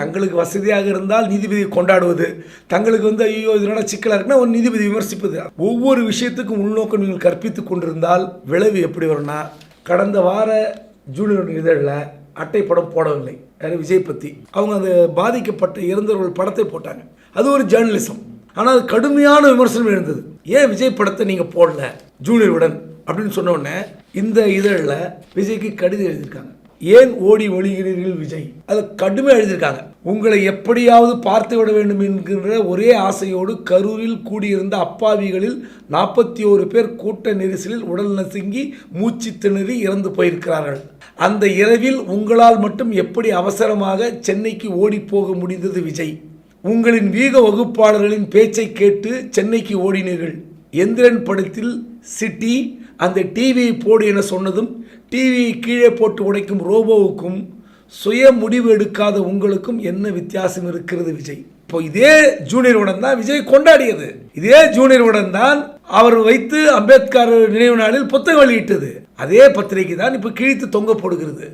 தங்களுக்கு வசதியாக இருந்தால் நீதிபதியை கொண்டாடுவது. தங்களுக்கு வந்து ஐயோ இதனால் சிக்கலாக இருக்குன்னா ஒரு நீதிபதி விமர்சிப்பது. ஒவ்வொரு விஷயத்துக்கும் உள்நோக்கம் நீங்கள் கற்பித்துக் கொண்டிருந்தால் விளைவு எப்படி வரும்னா கடந்த வார ஜூனியர் இதழில் அட்டை படம் போடவில்லை. யாரு? விஜய் பற்றி அவங்க அந்த பாதிக்கப்பட்ட இறந்தவர்கள் படத்தை போட்டாங்க. அது ஒரு ஜேர்னலிசம் ஆனால் அது கடுமையான விமர்சனம் இருந்தது ஏன் விஜய் படத்தை நீங்கள் போடல? ஜூனியருடன் அப்படின்னு சொன்ன உடனே இந்த இதழில் விஜய்க்கு கடிதம் எழுதியிருக்காங்க. ஏன் ஓடி ஒழிகிறீர்கள் விஜய்? அது கடுமையாக எழுதியிருக்காங்க. உங்களை எப்படியாவது பார்த்து விட வேண்டும் என்கின்ற ஒரே ஆசையோடு கரூரில் கூடியிருந்த அப்பாவிகளில் நாற்பத்தி ஓரு பேர் கூட்ட நெரிசலில் உடல் நசுங்கி மூச்சு திணறி இறந்து போயிருக்கிறார்கள். அந்த இரவில் உங்களால் மட்டும் எப்படி அவசரமாக சென்னைக்கு ஓடி போக முடிந்தது விஜய்? உங்களின் வீக வகுப்பாளர்களின் பேச்சை கேட்டு சென்னைக்கு ஓடினீர்கள். எந்திரன் படத்தில் சிட்டி அந்த டிவி போடு என சொன்னதும் டிவியை கீழே போட்டு உடைக்கும் ரோபோவுக்கும் சுய முடிவு எடுக்காத உங்களுக்கும் என்ன வித்தியாசம் இருக்கிறது விஜய்? இப்போ இதே ஜூனியருடன் தான் விஜய் கொண்டாடியது. இதே ஜூனியருடன் தான் அவர் வைத்து அம்பேத்கர் நினைவு நாளில் புத்தகம் வெளியிட்டது. அதே பத்திரிகை தான் இப்போ கிழித்து தொங்க போடுகிறது.